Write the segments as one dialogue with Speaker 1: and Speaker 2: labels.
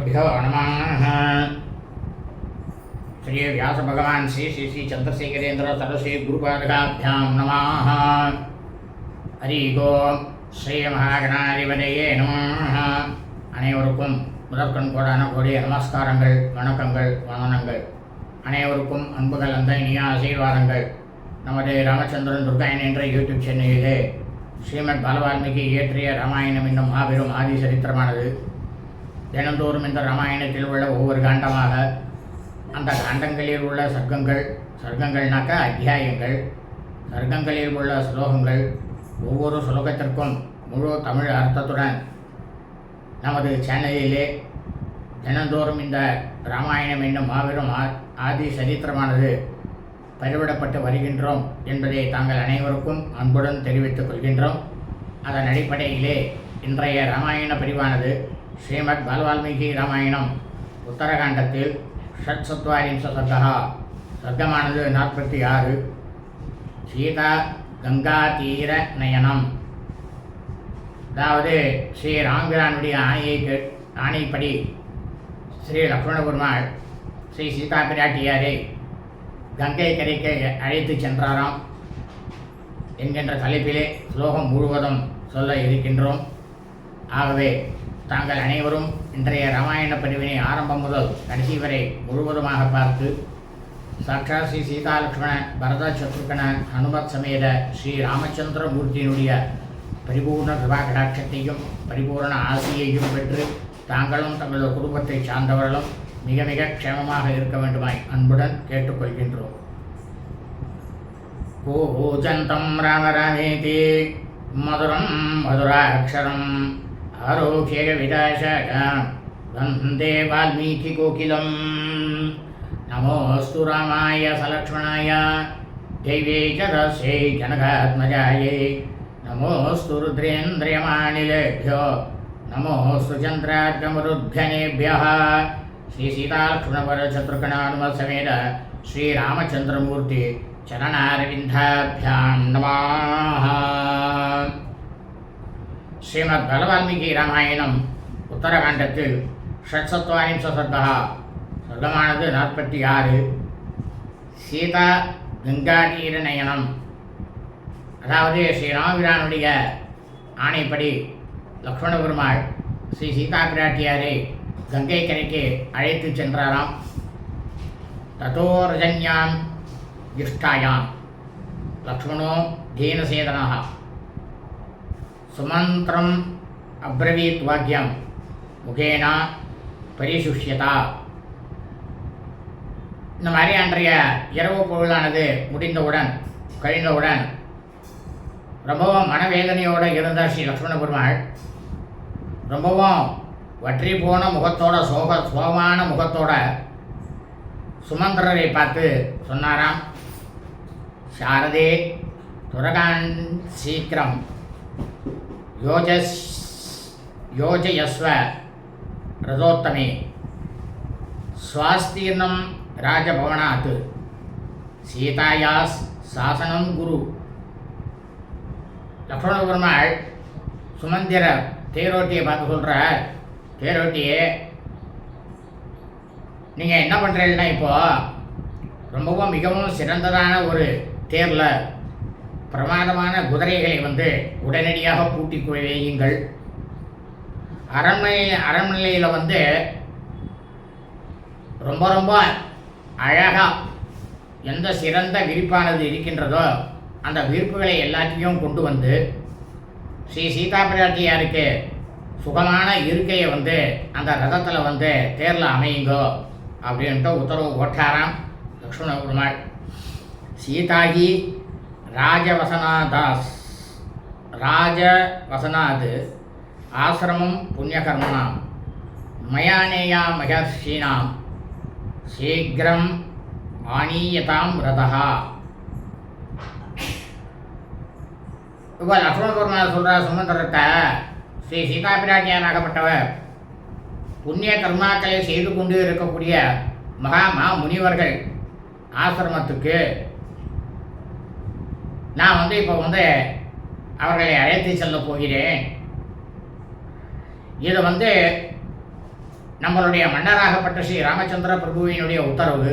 Speaker 1: குருபியோ நமः ஸ்ரீ வியாசபகவான் ஸ்ரீ ஸ்ரீ ஸ்ரீ சந்திரசேகரேந்திர சரஸ்வதி குருபாதகாபியாம் நமாக ஹரிகோம் ஸ்ரீ மகாகணாதிபதியே நமः அனைவருக்கும் முதற்கண் கோடான கோடிய நமஸ்காரங்கள் வணக்கங்கள் வணனங்கள் அனைவருக்கும் அன்புகள் அந்த இனிய ஆசீர்வாதங்கள். நமது ராமச்சந்திரன் துர்காயன் என்ற யூடியூப் சேனலிலே ஸ்ரீமத் பாலவால்மீகி இயற்றிய ராமாயணம் என்னும் மாபெரும் ஆதி சரித்திரமானது தினந்தோறும் இந்த ராமாயணத்தில் உள்ள ஒவ்வொரு காண்டமாக அந்த காண்டங்களில் உள்ள சர்க்கங்கள் சர்க்கங்கள்னாக்க அத்தியாயங்கள் சர்க்கங்களில் உள்ள ஸ்லோகங்கள் ஒவ்வொரு ஸ்லோகத்திற்கும் முழு தமிழ் அர்த்தத்துடன் நமது சேனலிலே தினந்தோறும் இந்த ராமாயணம் என்னும் மாபெரும் ஆ- ஆதி சரித்திரமானது பதிவிடப்பட்டு வருகின்றோம் என்பதை தாங்கள் அனைவருக்கும் அன்புடன் தெரிவித்துக் கொள்கின்றோம். அதன் அடிப்படையிலே இன்றைய ராமாயண பிரிவானது ஸ்ரீமத் பகவால்மீகி ராமாயணம். உத்தரகாண்டத்தில் ஷட் சத்வாரிம்ச சர்க்கா சர்க்கமானது நாற்பத்தி ஆறு. சீதா கங்கா தீர நயனம். அதாவது ஸ்ரீ ராமபிரானுடைய ஆணையை கே- ஆணைப்படி ஸ்ரீ லக்ஷ்மண பெருமாள் ஸ்ரீ சீதா பிராட்டியாரை கங்கை கரைக்கு அழைத்து சென்றாராம் என்கின்ற தலைப்பிலே ஸ்லோகம் முழுவதும் சொல்ல இருக்கின்றோம். ஆகவே தாங்கள் அனைவரும் இன்றைய ராமாயண பிரிவினை ஆரம்பம் முதல் கடைசி வரை முழுவதுமாக பார்த்து சாட்சாத் ஸ்ரீ சீதாலட்சுமண பரத சத்ருகண ஹனுமத் சமேத ஸ்ரீ ராமச்சந்திரமூர்த்தியினுடைய பரிபூர்ண கிருபா கடாட்சத்தையும் பரிபூர்ண ஆசியையும் பெற்று தாங்களும் தங்களது குடும்பத்தை சார்ந்தவர்களும் மிக மிக க்ஷேமமாக இருக்க வேண்டுமாய் அன்புடன் கேட்டுக்கொள்கின்றோம். ஓ கோஜந்தம் ராமராமேதி மதுரம் மதுராட்சரம். मधुराक्षरम् आरोग्यविदाशक वन्दे वाल्मीकिकोकिलम् नमोऽस्तु रामाय सलक्ष्मणाय दैवे च रस्यै जनकात्मजायै नमोऽस्तु रुद्रेन्द्रियमानिलेभ्यो नमोऽस्तु चन्द्रार्कमरुद्भ्यनेभ्यः श्रीसीतालक्ष्मणवरचतुर्गणानुमसमेत श्रीरामचन्द्रमूर्ति चरणारविन्दाभ्यां नमः ஸ்ரீமத் பலவால்மீகி ராமாயணம் உத்தரகாண்டத்தில் ஷட்சத்வாரிம்ச சர்க்கா சொல்லமானது நாற்பத்தி ஆறு. சீதா கங்காதீர நயனம் அதாவது ஸ்ரீராமபிரானுடைய ஆணைப்படி லக்ஷ்மண பெருமாள் ஸ்ரீ சீதா பிராட்டியாரை கங்கை கரைக்கு அழைத்து சென்றாராம். ததோர்ஜன்யாம் யுஷ்டாயாம். லக்ஷ்மணோ தீனசேதனாக சுமந்திரம் அப்ரவீத் வாக்கியம் முகேனா பரிசுஷ்யதா. இந்த மாதிரி அன்றைய இரவு பொருளானது முடிந்தவுடன் கழிந்தவுடன் ரொம்பவும் மனவேதனையோடு இருந்த ஸ்ரீ லக்ஷ்மண பெருமாள் ரொம்பவும் வற்றி போன முகத்தோட சோக சோகமான முகத்தோட சுமந்திரரை பார்த்து சொன்னாராம் சாரதே துரகான் சீக்கிரம் யோஜஸ் யோஜயஸ்வ ரதோத்தமே. ஸ்வாஸ்தீர்ணம் ராஜபவனாத். சீதாயாஸ் சாசனம் குரு. லக்ஷ்மண பெருமாள் சுமந்திர தேரோட்டியை பார்த்து சொல்கிறார் தேரோட்டியே நீங்கள் என்ன பண்ணுறீங்கன்னா இப்போது ரொம்பவும் மிகவும் சிறந்ததான ஒரு தேரில் பிரமாதமான குதிரைகளை வந்து உடனடியாக பூட்டி வையுங்கள். அரண்மனை அரண்மனையில் வந்து ரொம்ப ரொம்ப அழகாக எந்த சிறந்த விரிப்பானது இருக்கின்றதோ அந்த விரிப்புகளை எல்லாத்தையும் கொண்டு வந்து ஸ்ரீ சீதா பிராட்டியாருக்கு சுகமான இருக்கையை வந்து அந்த ரதத்தில் வந்து தேரில் அமையுங்கோ அப்படின்ட்டு உத்தரவு போட்டாராம் லக்ஷ்மண பெருமாள். சீதாகி ராஜவசனாதாஸ். ராஜவசனாத் ஆசிரமம் புண்ணியகர்மணாம் மயானேயா மகர்ஷீனாம். சீக்கிரம் ஆனீயதாம் ரதா இப்போ லக்ஷ்மண பெருமாள் சொல்கிற சுமந்திரத்தை ஸ்ரீ சீதா பிராட்டியானாகப்பட்டவர் புண்ணிய கர்மாக்களை செய்து கொண்டு இருக்கக்கூடிய மகாமா முனிவர்கள் ஆசிரமத்துக்கு நான் வந்து இப்போ வந்து அவர்களை அழைத்து செல்ல போகிறேன். இது வந்து நம்மளுடைய மன்னராகப்பட்ட ஸ்ரீ ராமச்சந்திர பிரபுவினுடைய உத்தரவு.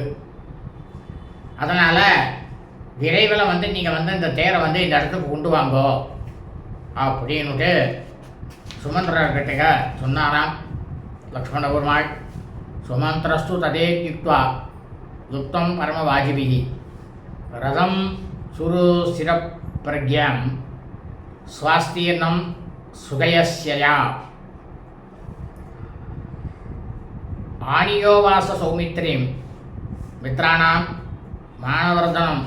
Speaker 1: அதனால் விரைவில் வந்து நீங்கள் வந்து இந்த தேரை வந்து இந்த இடத்துக்கு கொண்டு வாங்கோ. அப்படின்னுட்டு சுமந்திரர்கிட்ட சொன்னாராம். லக்ஷ்மண பெருமாள் சுமந்திரஸ்து ததே யுக்வா யுக்தம் பரமவாஜிபிகி ரதம் சுரு ஸ்திரப்பிரக்யம் சுவாஸ்தீர்ணம் ஆணியோவாச ஆனியோவாச சௌமித்ரீம் மித்ராணாம் மாணவர்தனம்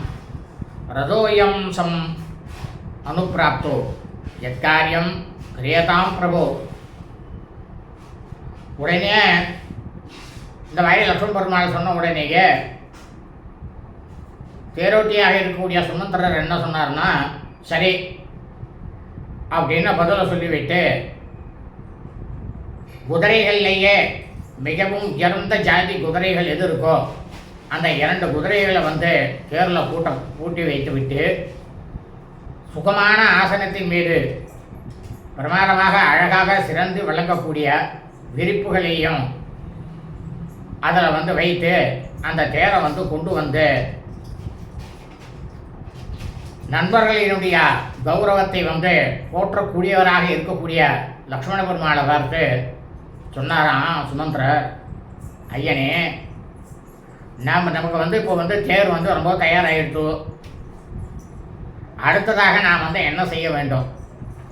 Speaker 1: ரதோயம் சம் அனுப்பிராப்தோ. எக்காரியம் கிரியதாம் பிரபு. உடனே இந்த மாதிரி லக்ஷ்மண் பெருமாள் சொன்ன உடனேயே தேரோட்டியாக இருக்கக்கூடிய சுமந்திரர் என்ன சொன்னார்னா சரி அப்படின்னு பதிலை சொல்லிவிட்டு குதிரைகள்லேயே மிகவும் உயர்ந்த ஜாதி குதிரைகள் எது இருக்கோ அந்த இரண்டு குதிரைகளை வந்து தேரில் கூட்டம் பூட்டி வைத்து விட்டு சுகமான ஆசனத்தின் மீது பிரமாதமாக அழகாக சிறந்து விளங்கக்கூடிய விரிப்புகளையும் அதில் வந்து வைத்து அந்த தேரை வந்து கொண்டு வந்து நண்பர்களினுடைய கௌரவத்தை வந்து போற்றக்கூடியவராக இருக்கக்கூடிய லக்ஷ்மண பெருமாளை பார்த்து சொன்னாராம் சுமந்திரர் ஐயனே நாம் நமக்கு வந்து இப்போ வந்து தேர் வந்து ரொம்ப தயாராகிடுச்சு அடுத்ததாக நாம் வந்து என்ன செய்ய வேண்டும்?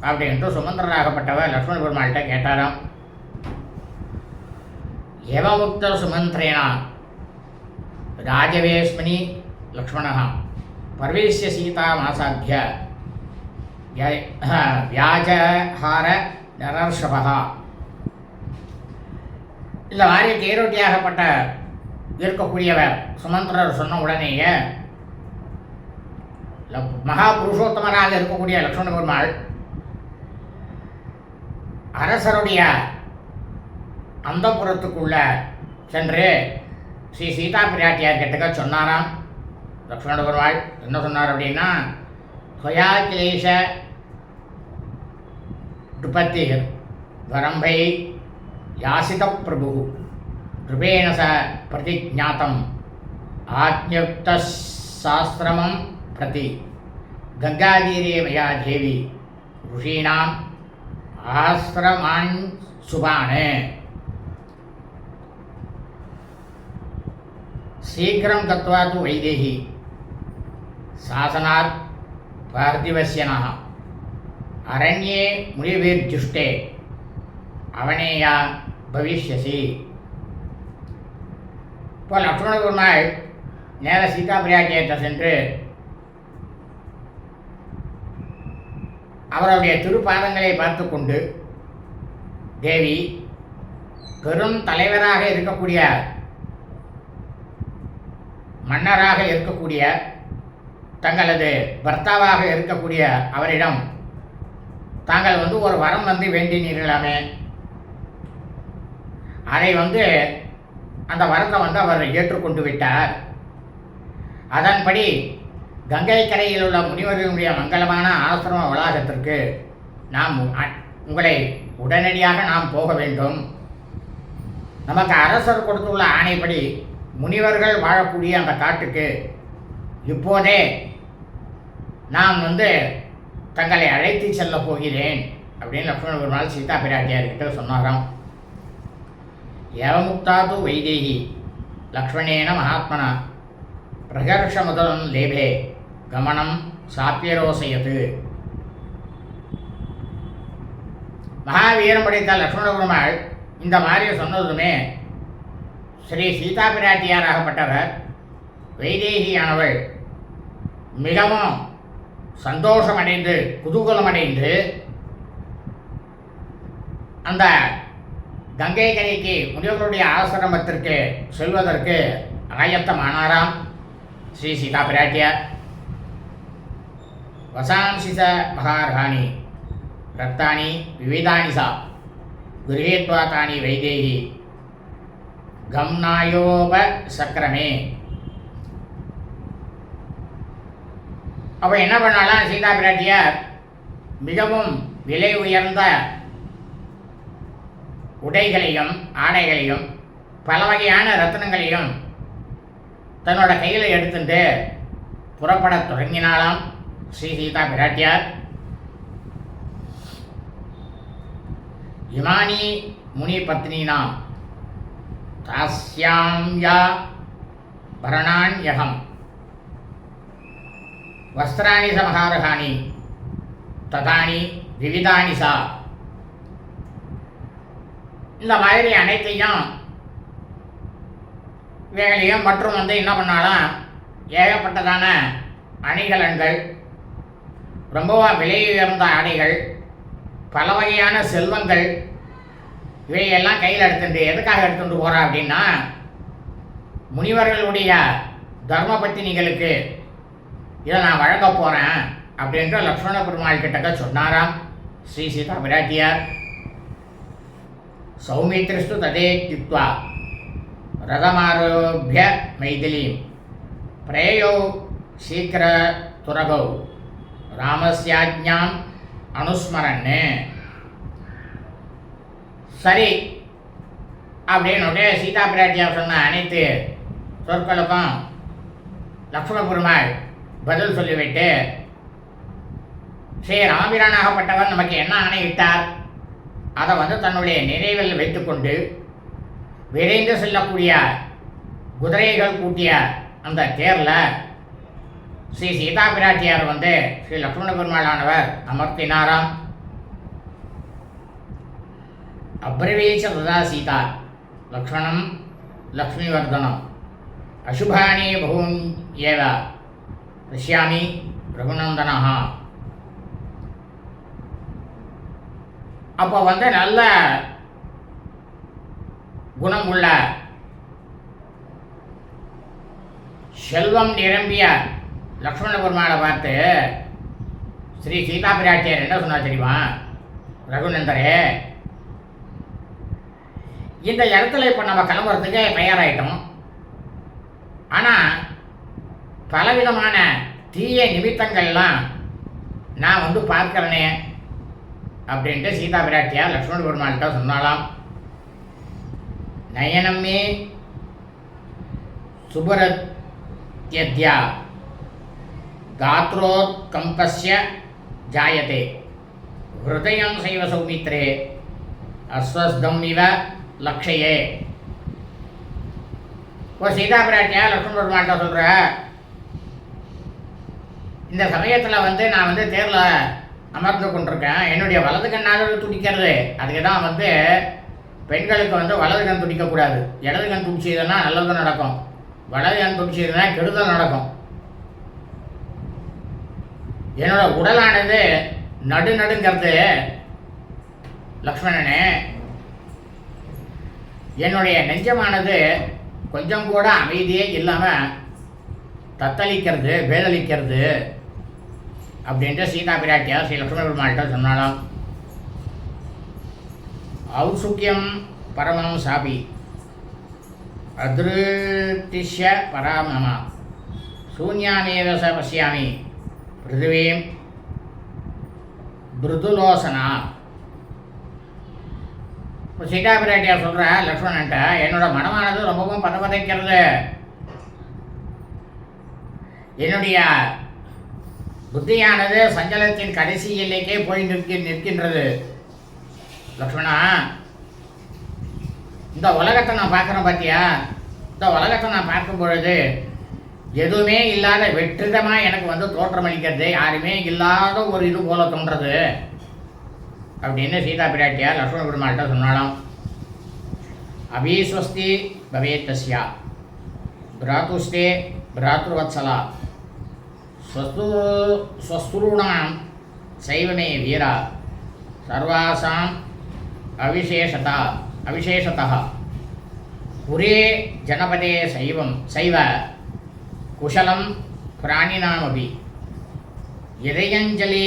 Speaker 1: அப்படின்ட்டு சுமந்திரராகப்பட்டவர் லக்ஷ்மண பெருமாள்கிட்ட கேட்டாராம். எவமுக்த சுமந்திரேனா? ராஜவேஸ்மனி லக்ஷ்மணகாம் பர்வேசிய சீதாமாசாத்திய வியாஜஹார நரர்ஷபா இந்த மாதிரி தேரோட்டியாகப்பட்ட இருக்கக்கூடியவர் சுமந்திரர் சொன்ன உடனேயே மகா புருஷோத்தமராக இருக்கக்கூடிய லக்ஷ்மண பெருமாள் அரசருடைய அந்தப்புறத்துக்குள்ள சென்று ஸ்ரீ சீதா பிராட்டியார் கிட்டக்க சொன்னாராம். லக்ஷ்மண பெருமாள் என்ன சொன்னார் அப்படின்னா ஸ்வயா கிளேஷ டுபத்திர் வரம்பை யாசித பிரபு கிருபேண ச பிரதிஜாத்தம் ஆஜ்ஞப்த சாஸ்திரமம் பிரதி கங்காதீரே மயா தேவி ऋषीणाम् आश्रमान् शुभान् शीघ्रं गत्वा तु वैदेही சாசனாத் பார்த்திவசியனா அரண்யே முனிவீர் ஜுஷ்டே அவனேயா பவிஷ்யசி. இப்போ லக்ஷ்மண பெருமாள் நேர சீதா பிரியாஜயத்தை சென்று அவருடைய திருப்பாதங்களை பார்த்து கொண்டு தேவி பெரும் தலைவராக இருக்கக்கூடிய மன்னராக இருக்கக்கூடிய தங்களது பர்த்தாவாக இருக்கக்கூடிய அவரிடம் தாங்கள் வந்து ஒரு வரம் வந்து வேண்டினீர்களாமே அதை வந்து அந்த வரத்தை வந்து அவர் ஏற்றுக்கொண்டு விட்டார். அதன்படி கங்கை கரையில் உள்ள முனிவர்களுடைய மங்களமான ஆசிரம வளாகத்திற்கு நாம் அ- உங்களை உடனடியாக நாம் போக வேண்டும். நமக்கு அரசர் கொடுத்துள்ள ஆணைப்படி முனிவர்கள் வாழக்கூடிய அந்த காட்டுக்கு இப்போதே நான் வந்து தங்களை அழைத்து செல்ல போகிறேன் அப்படின்னு லக்ஷ்மண பெருமாள் சீதா பிராட்டியார்கிட்ட சொன்னாராம். ஏவமுக்தாது வைதேகி லக்ஷ்மணேன மகாத்மனா. பிரகர்ஷமுதலம் லேபே கமனம் சாப்பியரோசையது மகாவீரம் படைத்த லக்ஷ்மண பெருமாள். இந்த மாதிரி சொன்னதுமே ஸ்ரீ சீதா பிராட்டியாராகப்பட்டவர் வைதேகியானவள். மிகவும் சந்தோஷமடைந்து குதூகலமடைந்து அந்த கங்கை கரைக்கு முனிவர்களுடைய ஆசிரமத்திற்கு செல்வதற்கு ஆயத்தமானாராம் ஸ்ரீ சீதா பிராட்டியார் வசாம்சிச மகார்காணி ரத்தானி விவிதானி சா गृहीत्वा तानि वैदेही கம்னாயோப அப்போ என்ன பண்ணலாம் சீதா பிராட்டியார்? மிகவும் விலை உயர்ந்த உடைகளையும் ஆடைகளையும் பல வகையான ரத்னங்களையும் தன்னோட கையில் எடுத்துட்டு புறப்படத் தொடங்கினாலாம் ஸ்ரீ சீதா பிராட்டியார். இமானி முனி பத்னினாம். தாஸ்யாம் யா பரணான்யகம் வஸ்திராணி சமஹாரகாணி ததானி விவிதானி சா இந்த மாதிரி அனைத்தையும் வேலையும் மற்றும் வந்து என்ன பண்ணாலும் ஏகப்பட்டதான அணிகலன்கள் ரொம்பவும் விலை உயர்ந்த ஆடைகள் பல வகையான செல்வங்கள் இவையெல்லாம் கையில் எடுத்துட்டு எதுக்காக எடுத்துகிட்டு போகிறா அப்படின்னா முனிவர்களுடைய தர்ம பத்தினிகளுக்கு இதை நான் வழங்க போகிறேன் அப்படின்ட்டு லக்ஷ்மண பெருமாள் கிட்டக்க சொன்னாராம். ஸ்ரீ சீதா பிராட்டியார் சௌமித்ரிஸ்து ததேத்யுக்வா ரதமாரோபிய மைதிலீம். பிரேயோ சீக்கிர துரகௌ. ராமஸ்யாஜ்ஞாம் அனுஸ்மரன்னு. சரி. அப்படின்னு சீதா பிராட்டியார் சொன்ன அனைத்து சொற்களுக்கும் லக்ஷ்மண பெருமாள் பதில் சொல்லிவிட்டு ஸ்ரீ ராமிரானாகப்பட்டவர் நமக்கு என்ன ஆணையிட்டார்? அதை வந்து தன்னுடைய நினைவில் வைத்துக்கொண்டு விரைந்து செல்லக்கூடிய குதிரைகள் கூட்டிய அந்த தேரில் ஸ்ரீ சீதா பிராட்டியார் வந்து ஸ்ரீ லக்ஷ்மண பெருமாளானவர் அமர்த்தினாராம். அப்ரவீச்ச ததா சீதா லக்ஷ்மணம் லக்ஷ்மிவர்தனம் அசுபானி பகூன் ஏவ. பசியாமி ரகுநந்தனஹா அப்போ வந்து நல்ல குணம் உள்ள செல்வம் நிரம்பிய லக்ஷ்மணபெருமானை பார்த்து ஸ்ரீ சீதா பிராட்டியார் என்ன சொன்னா தெரியுமா? ரகுநந்தரே இந்த இடத்துல இப்போ நம்ம கிளம்புறதுக்கு தயாராகிட்டோம் ஆனால் பலவிதமான தீய நிமித்தங்கள்லாம் நான் வந்து பார்க்குறேனே அப்படின்ட்டு சீதா பிராட்டியா லக்ஷ்மண பெருமாள்கிட்ட சொன்னாலாம் நயனம்மே சுபரத்யத்யா காத்ரோத்கம்பஸ்ய ஜாயத்தே ஹிருதயம் சைவ சௌமித்ரே அஸ்வஸ்தம் இவ லக்ஷயே. இப்போ சீதா பிராட்டியா லக்ஷ்மண பெருமாள்கிட்ட சொல்கிற இந்த சமயத்தில் வந்து நான் வந்து தேரில் அமர்ந்து கொண்டிருக்கேன். என்னுடைய வலது கண்ணாக துடிக்கிறது. அதுக்கு தான் வந்து பெண்களுக்கு வந்து வலது கண் துடிக்கக்கூடாது. இடது கண் துடிச்சதுன்னா நல்லது நடக்கும். வலது கண் துடிச்சதுன்னா கெடுதல் நடக்கும். என்னோட உடலானது நடு நடுங்கிறது லக்ஷ்மணனே. என்னுடைய நெஞ்சமானது கொஞ்சம் கூட அமைதியே இல்லாமல் தத்தளிக்கிறது பேதளிக்கிறது. அப்படின்ட்டு சீதா பிராட்டியார் ஸ்ரீ லக்ஷ்மண பெருமாள்கிட்ட சொன்னாலாம் ஔசுக்கியம் பரமம் சாபி. அதிருத்திஷ்ய பராமமா. சூன்யானேவ ச பசியாமி. பிருத்திவீம் பிருதுலோசனா. இப்போ சீதா பிராட்டியார் சொல்கிற லக்ஷ்மணன்ட்ட என்னோட மனமானது ரொம்பவும் பதபதைக்கிறது. என்னுடைய புத்தியானது சஞ்சலத்தின் கடைசி எல்லைக்கே போய் நிற்க நிற்கின்றது. லக்ஷ்மணா இந்த உலகத்தை நான் பார்க்குறேன் பார்த்தியா இந்த உலகத்தை நான் பார்க்கும் பொழுது எதுவுமே இல்லாத வெற்றிடமாக எனக்கு வந்து தோற்றமளிக்கிறது யாருமே இல்லாத ஒரு இது போல தோன்றது. அப்படின்னு சீதா பிராட்டியா லக்ஷ்மண பெருமாள்கிட்ட சொன்னாலும் அபீஸ்வஸ்தி பவேத்தஸ்யா. பிராத்துஸ்தே பிராத்ருவத்சலா. ஸ்வஸ்து ஸ்வஸ்ருணாம் சைவனே வீரா. சர்வாசாம் அவிசேஷதா அவிசேஷதா. ஒரே ஜனபதே சைவம் சைவ குஷலம் பிராணினாமபி. இறையஞ்சலி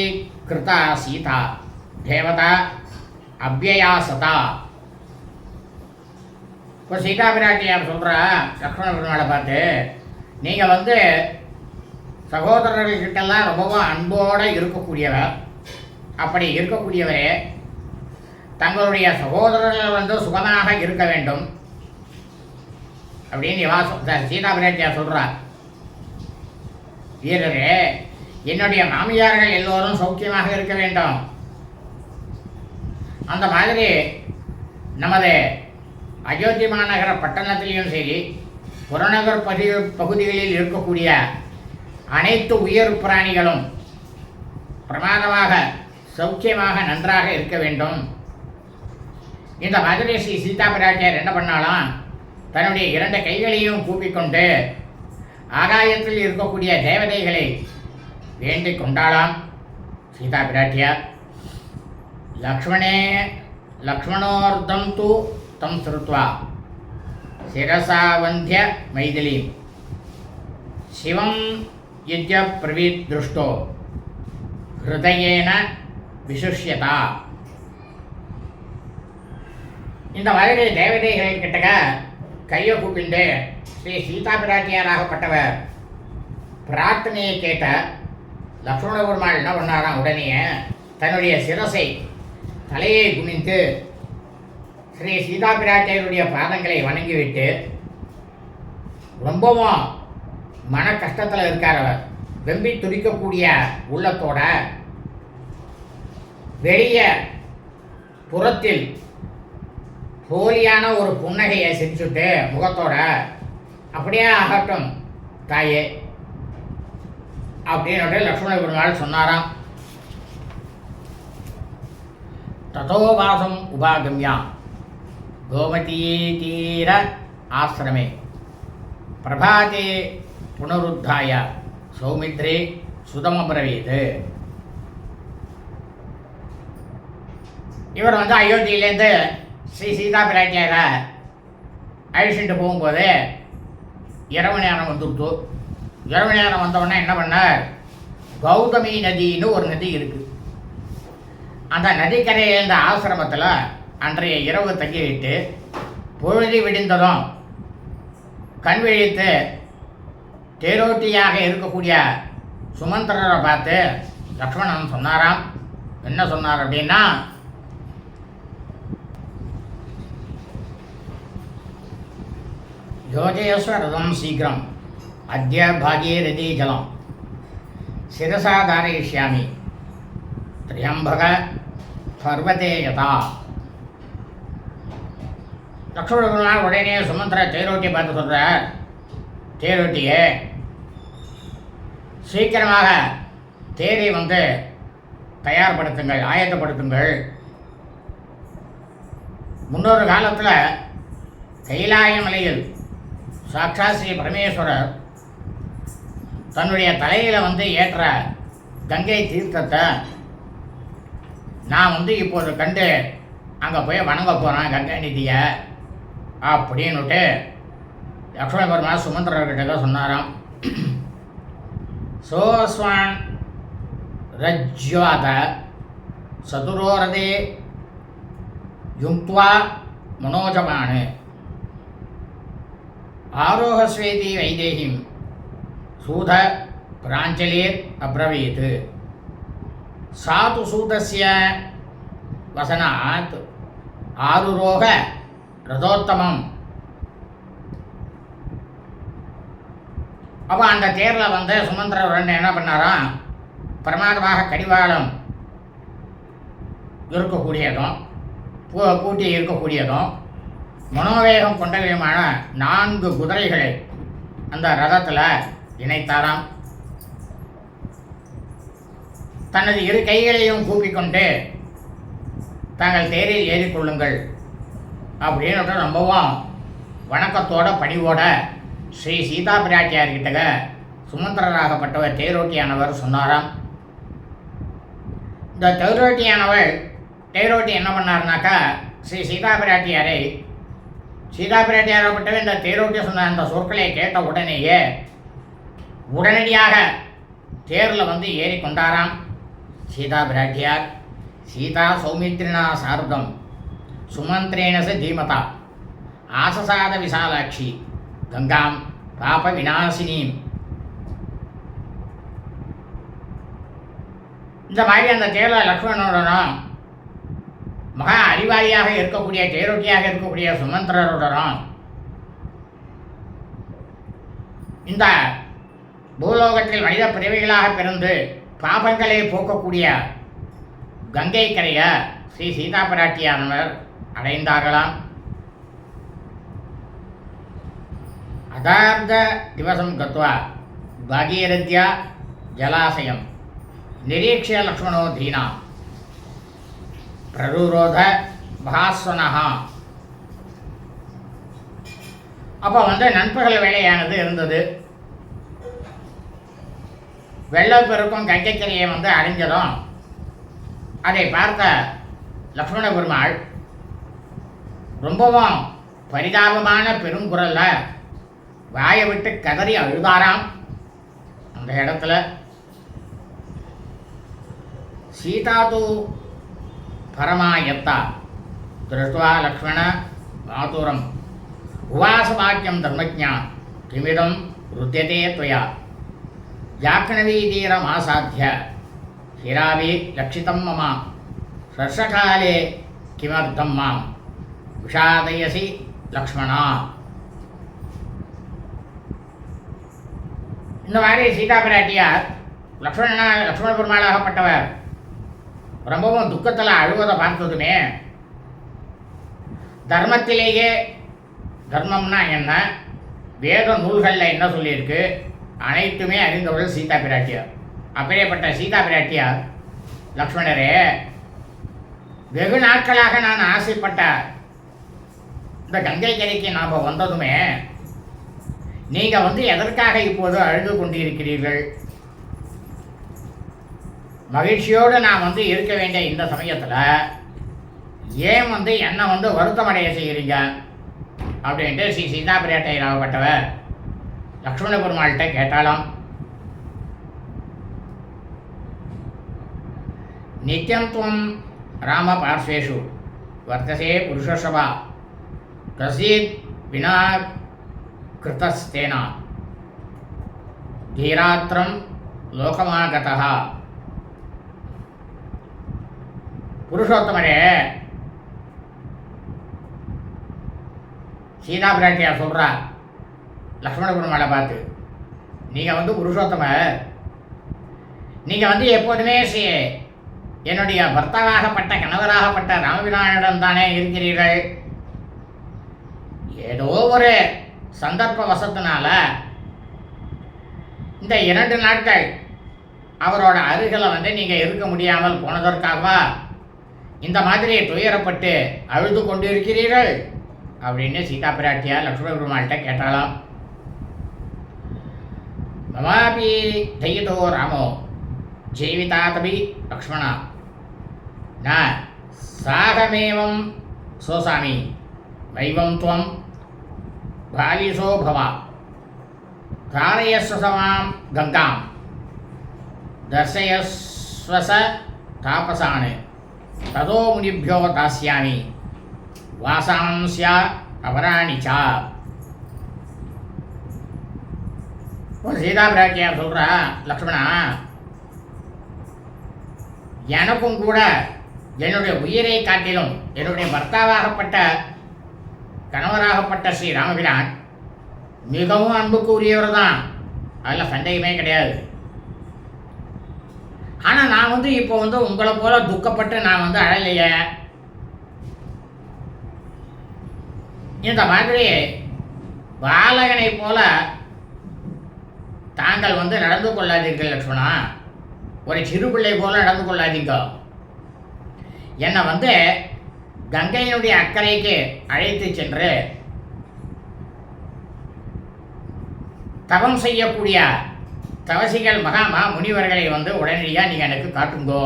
Speaker 1: கிருதா சீதா தேவதா அவ்வயாசதா இப்போ சீதா பிராட்டி சொல்கிறா லக்ஷ்மண பெருமாளை பார்த்து நீங்கள் வந்து சகோதரர்கள்கிட்டலாம் ரொம்பவும் அன்போடு இருக்கக்கூடியவர். அப்படி இருக்கக்கூடியவரே தங்களுடைய சகோதரர்கள் வந்து சுகமாக இருக்க வேண்டும். அப்படின்னு இவா சீதா பிராட்டியார் சொல்கிறார் வீரரே என்னுடைய மாமியார்கள் எல்லோரும் சௌக்கியமாக இருக்க வேண்டும். அந்த மாதிரி நமது அயோத்தி மாநகர பட்டணத்திலையும் சரி புறநகர் பகுதி பகுதிகளில் இருக்கக்கூடிய அனைத்து உயர் பிராணிகளும் பிரமாதமாக சௌக்கியமாக நன்றாக இருக்க வேண்டும். இந்த மதுரை ஸ்ரீ சீதா பிராட்டியார் என்ன பண்ணாலும் தன்னுடைய இரண்டு கைகளையும் கூப்பிக்கொண்டு ஆகாயத்தில் இருக்கக்கூடிய தேவதைகளை வேண்டிக் கொண்டாளாம். சீதா பிராட்டியார் லக்ஷ்மணே லக்ஷ்மணோர்தம் தூ தம் ஸ்ருத்வா. சிரசாவந்திய மைதிலி. சிவம் யஜ பிரவீத் திருஷ்டோ ஹிருதயேன விசுஷ்யதா இந்த மாதிரி தேவதைகள் கிட்டக கையை கூப்பிண்டு ஸ்ரீ சீதா பிராட்டியாராகப்பட்டவர் பிரார்த்தனையை கேட்ட லக்ஷ்மண பெருமாள் என்ன பண்ணாராம்? உடனே தன்னுடைய சிரசை தலையை குனிந்து ஸ்ரீ சீதா பிராட்டியருடைய பாதங்களை வணங்கிவிட்டு ரொம்பவும் மன கஷ்டத்தில் இருக்கார் அவர். வெம்பி துடிக்கக்கூடிய உள்ளத்தோட வெளிய புறத்தில் போலியான ஒரு புன்னகையை செஞ்சுட்டு முகத்தோட அப்படியே ஆகட்டும் தாயே அப்படின்னு லக்ஷ்மண பெருமாள் சொன்னாராம். ததோவாசம் உபாகம்யா கோமதி தீர ஆசிரமே. பிரபாதே புனருத்தாய சௌமித்ரே சுதமபிரவீது இவர் வந்து அயோத்தியிலேருந்து ஸ்ரீ சீதா பிராட்டியரை அழிச்சுட்டு போகும்போது இரவு நேரம் வந்துடுத்து. இரவு நேரம் வந்தவுடனே என்ன பண்ணார்? கௌதமி நதின்னு ஒரு நதி இருக்குது அந்த நதிக்கரையில் இருந்த ஆசிரமத்தில் அன்றைய இரவு தங்கிவிட்டு பொழுது விடிந்ததும் கண் விழித்து தேரோட்டியாக இருக்கக்கூடிய சுமந்திரரை பார்த்து லக்ஷ்மணன் சொன்னாராம். என்ன சொன்னார் அப்படின்னா யோஜயஸ்வரதம் சீக்கிரம். அத்திய பாகீரதி ஜலம். சிரசா தாரயிஷ்யாமி. திரியம்பக பர்வதே யதா. உடனே சுமந்திர தேரோட்டி பார்த்து சொல்கிறார் தேரோட்டியே சீக்கிரமாக தேதி வந்து தயார்படுத்துங்கள் ஆயத்தப்படுத்துங்கள். முன்னொரு காலத்தில் கைலாய மலையில் ஸ்ரீ பரமேஸ்வரர் தன்னுடைய தலையில் வந்து ஏற்ற கங்கை தீர்த்தத்தை நான் வந்து இப்போது கண்டு அங்கே போய் வணங்க போகிறேன் கங்கை நிதியை அப்படின்னுட்டு லக்ஷ்மண சுமந்திரர்கிட்ட தான் சொன்னாராம். சோஸ்வான் ரஜ்வாத சதுரோரதே யுங்க்வா மனோஜமானு. ஆரோகஸ்வேதி வைதேகிம் சூத பிராஞ்சலிர் அப்ரவீத். சாது சூதஸ்ய வசனாத் ஆருரோக ரதோத்தமம். அப்போ அந்த தேரில் வந்து சுமந்திரவரன் என்ன பண்ணாராம் பிரமாதமாக கடிவாளம் இருக்கக்கூடியதும் பூ- பூட்டி இருக்கக்கூடியதும் மனோவேகம் கொண்டவையுமான நான்கு குதிரைகளை அந்த ரதத்தில் இணைத்தாராம். தனது இரு கைகளையும் கூப்பிக்கொண்டு தாங்கள் தேரில் ஏறிக்கொள்ளுங்கள் அப்படின்னு ரொம்பவும் வணக்கத்தோட பணிவோட ஸ்ரீ சீதா பிராட்டியார்கிட்ட சுமந்திரராகப்பட்டவர் தேரோட்டியானவர் சொன்னாராம். இந்த தேரோட்டியானவர் தேரோட்டி என்ன பண்ணார்னாக்கா ஸ்ரீ சீதா பிராட்டியாரை சீதா பிராட்டியாரப்பட்டவர் இந்த தேரோட்டி சொன்ன அந்த சொற்களை கேட்ட உடனேயே உடனடியாக தேரில் வந்து ஏறி கொண்டாராம். சீதா பிராட்டியார் சீதா சௌமித்ரினா சார்தம் சுமந்திரேண தீமதா ஆசசாத விசாலாட்சி. கங்காம் பாப விநாசினியும் இந்த மாதிரி அந்த தேரில் லக்ஷ்மணனுடனும் மகா அறிவாளியாக இருக்கக்கூடிய தேரோட்டியாக இருக்கக்கூடிய சுமந்திரருடனும் இந்த பூலோகத்தில் மனித பிறவிகளாக பிறந்து பாபங்களை போக்கக்கூடிய கங்கை கரையை ஸ்ரீ சீதா பிராட்டியானவர் அடைந்தார்களாம் அதார்த்த திவசம் கத்வா பாகீரத்யா ஜலாசயம் நிரீக்ஷிய லக்ஷ்மணோ தீனா. பிரருரோத பாஸ்வனஹா அப்போ வந்து நண்பகல் வேலையானது இருந்தது. வெள்ளப்பெருக்கும் கங்கைக்கரையை வந்து அடைஞ்சதும் அதை பார்த்த லக்ஷ்மண பெருமாள் ரொம்பவும் பரிதாபமான பெருங்குரல்ல வாயை விட்டு கதறி அழுதாராம். அந்த இடத்துல சீதா தூ பரமாயத்தா திருஷ்டுவா லக்ஷ்மண மாதூரம் உவாசவாக்கியம் தர்மஜா கிமிதம் ருத்தியதே துவயா ஜாக்கணவீதீரமாசாத்திய ஹிராவி லட்சிதம் மமா ஷர்ஷகாலே கிமர்த்தம் மாம். விஷாதயசி லக்ஷ்மணா. இந்த மாதிரி சீதா பிராட்டியார் லக்ஷ்மணனா லக்ஷ்மண பெருமாளாகப்பட்டவர். ரொம்பவும் துக்கத்தில் அழுவதை பார்த்ததுமே தர்மத்திலேயே தர்மம்னா என்ன? வேத நூல்களில் என்ன சொல்லியிருக்கு? அனைத்துமே அறிந்தவர்கள் சீதா பிராட்டியார் அப்படியேப்பட்ட சீதா பிராட்டியார் லக்ஷ்மணரே வெகு நாட்களாக நான் ஆசைப்பட்ட இந்த கங்கை கரைக்கு நாம் வந்ததுமே நீங்கள் வந்து எதற்காக இப்போது அழுது கொண்டிருக்கிறீர்கள்? மகிழ்ச்சியோடு நான் வந்து இருக்க வேண்டிய இந்த சமயத்தில் ஏன் வந்து என்னை வந்து வருத்தமடைய செய்கிறீங்க அப்படின்ட்டு ஸ்ரீ சீதா பிராட்டையராகப்பட்டவர் லக்ஷ்மண பெருமாள்கிட்ட கேட்டாலும் நித்யம் துவம் ராம பார்ஸ்வேஷு வர்த்தசே புருஷசபா கசீத் வினா கிருத்தஸ்தேனா தீராத்திரம் லோகமாகதா புருஷோத்தமரே சீதா பிராட்டியார் சொல்கிறா லக்ஷ்மண பெருமாளை பார்த்து நீங்கள் வந்து புருஷோத்தமர். நீங்கள் வந்து எப்போதுமே என்னுடைய பர்த்தாவாகப்பட்ட கணவராகப்பட்ட ராமபிரானிடம் தானே இருக்கிறீர்கள். ஏதோ ஒரு சந்தர்ப்ப வசத்தினால இந்த இரண்டு நாட்கள் அவரோட அருகில் வந்து நீங்கள் இருக்க முடியாமல் போனதற்காகவா இந்த மாதிரி துயரப்பட்டு அழுது கொண்டிருக்கிறீர்கள்? அப்படின்னு சீதா பிராட்டியார் லக்ஷ்மண பெருமாள்கிட்ட கேட்டாலாம் மமாபி தையதோ ராமோ ஜீவிதாதபி லக்ஷ்மணா. நான் சாகமேவம் சோசாமி வைவம் துவம் பாலிசோ பவா தாரயஸ்வசமாம் கங்காம் தர்சயஸ்வச தாபசான் ததோ முனிபியோ தாஸ்யாமி வாசாம்சியா அபராணி சா ஒரு சீதா பிராட்டியார் சொல்கிறா லக்ஷ்மணா எனக்கும் கூட என்னுடைய உயிரை காட்டிலும் என்னுடைய பர்த்தாவாகப்பட்ட கணவராகப்பட்ட ஸ்ரீ ராமபிரான் மிகவும் அன்புக்கு உரியவர் தான் அதில் சந்தேகமே கிடையாது. ஆனால் நான் வந்து இப்போ வந்து உங்களை போல துக்கப்பட்டு நான் வந்து அழலையே. இந்த மாதிரி பாலகனை போல தாங்கள் வந்து நடந்து கொள்ளாதீர்கள் லட்சுமணா. ஒரு சிறு பிள்ளை போல நடந்து கொள்ளாதீங்க. என்னை வந்து கங்கையினுடைய அக்கறைக்கு அழைத்து சென்று தவம் செய்யக்கூடிய தவசிகள் மகாமா முனிவர்களை வந்து உடனடியாக நீங்கள் எனக்கு காட்டுங்கோ.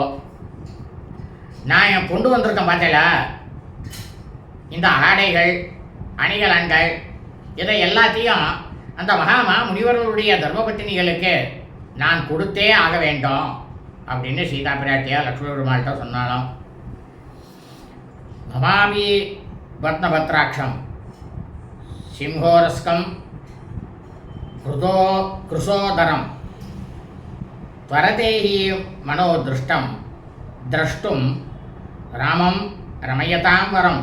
Speaker 1: நான் என் கொண்டு வந்திருக்கேன் பார்த்தீங்களா இந்த ஆடைகள் அணிகலன்கள் இதை எல்லாத்தையும் அந்த மகாமா முனிவர்களுடைய தர்மபத்தினிகளுக்கு நான் கொடுத்தே ஆக வேண்டும் அப்படின்னு சீதா பிராட்டியா லக்ஷ்மண பெருமாள்கிட்ட சொன்னாலும். மமாபி பத்மபத்ராட்சம் சிம்ஹோரஸ்கம் கிருதோ கிருஷோதரம் त्वरतेहि मनो दृष्टं द्रष्टुं ராமம் ரமயதாம் வரம்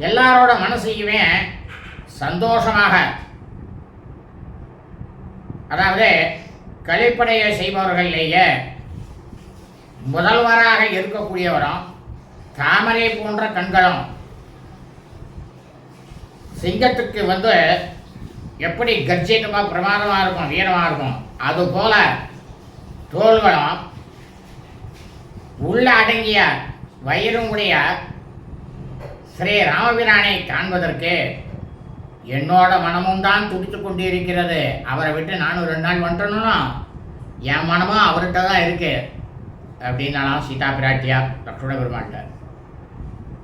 Speaker 1: எல்லாரோட மனசையுமே சந்தோஷமாக அதாவது கழிப்படைய செய்பவர்களிலேயே முதல்வராக இருக்கக்கூடியவரும் தாமரை போன்ற கண்களும் சிங்கத்துக்கு வந்து எப்படி கர்ஜிதமாக பிரமாதமாக இருக்கும் வீரமாக இருக்கும் அதுபோல தோள்களும் உள்ள அடங்கிய வயிறுமுடைய ஸ்ரீ ராமபிரானை காண்பதற்கு என்னோட மனமும் தான் துடித்து கொண்டு இருக்கிறது அவரை விட்டு நானும் ரெண்டு நாள் வந்துட்டணும்னா என் மனமும் அவர்கிட்ட தான் இருக்குது அப்படின்னாலாம் சீதா பிராட்டியா? லக்ஷ்மண பெருமாள்கிட்ட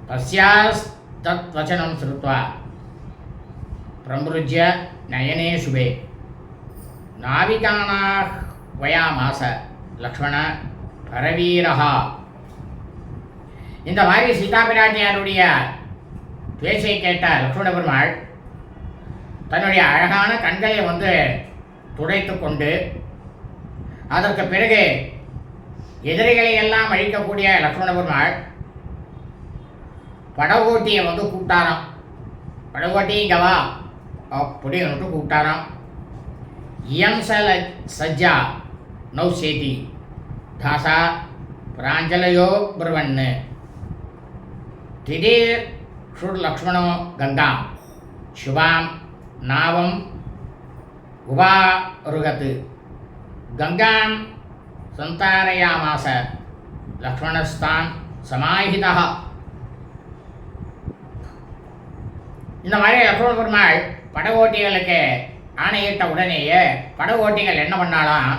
Speaker 1: தஸ்யாஸ் தத் வச்சனம் ஸ்ருத்வா. பிரம்ருஜ்ய நயனே சுபே. நாவிகானாக வயாமாச. லக்ஷ்மண பரவீரஹா. இந்த மாதிரி சீதா பிராட்டியாருடைய பேச்சை கேட்ட லக்ஷ்மண பெருமாள் தன்னுடைய அழகான கண்களை வந்து துடைத்து கொண்டு அதற்கு பிறகு எதிரிகளை எல்லாம் அழிக்கக்கூடிய லக்ஷ்மண பெருமாள் படகோட்டியை வந்து கூப்பிட்டாராம். படகோட்டி கவா வா. அப்படின்னு கூப்பிட்டாராம். இயம் சல சஜ்ஜா நௌசேதி. தாசா பிராஞ்சலயோ பிரவன்னு திடீர் ஷுர் லக்ஷ்மணோ கங்காம் சிவாம் நாவம் உபாருகத்து கங்காம் சந்தாரயாமாச லக்ஷ்மணஸ்தான் சமாஹிதா இந்த மாதிரி லக்ஷ்மண பெருமாள் படகோட்டிகளுக்கு ஆணையிட்ட உடனேயே படகோட்டிகள் என்ன பண்ணாலாம்?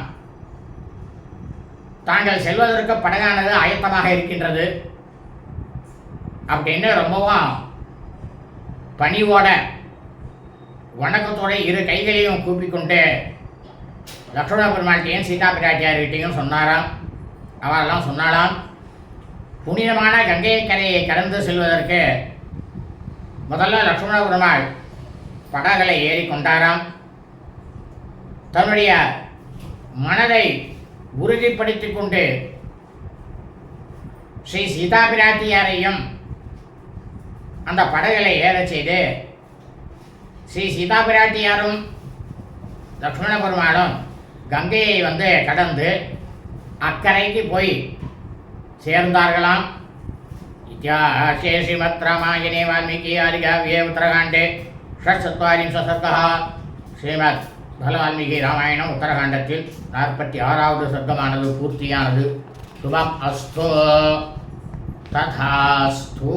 Speaker 1: தாங்கள் செல்வதற்கு படகானது ஆயத்தமாக இருக்கின்றது அப்படின்னு ரொம்பவும் பணிவோட வணக்கத்தோட இரு கைகளையும் கூப்பிக்கொண்டு லக்ஷ்மண பெருமாள்கிட்டையும் சீதா பிராட்டியார்கிட்டையும் சொன்னாராம். அவரெல்லாம் சொன்னாலாம் புனிதமான கங்கை கரையை கடந்து செல்வதற்கு முதல்ல லக்ஷ்மண பெருமாள் படகளை ஏறி கொண்டாராம். தன்னுடைய மனதை உறுதிப்படுத்திக் கொண்டு ஸ்ரீ சீதா பிராட்டியாரையும் அந்த படகளை ஏறச் செய்து ஸ்ரீ சீதா பிராட்டியாரும் லக்ஷ்மண பெருமாளும் கங்கையை வந்து கடந்து அக்கறைக்கு போய் சேர்ந்தார்களாம். இத்தியாசே ஸ்ரீமத் ராமாயணே வால்மீகி ஆதிகாவிய உத்தரகாண்டே ஷட்சத்வாரிம்சர்கா ஸ்ரீமத் பலவால்மீகி ராமாயணம் உத்தரகாண்டத்தில் நாற்பத்தி ஆறாவது சர்க்கமானது பூர்த்தியானது. சுபம் அஸ்தோ. ததாஸ்தூ.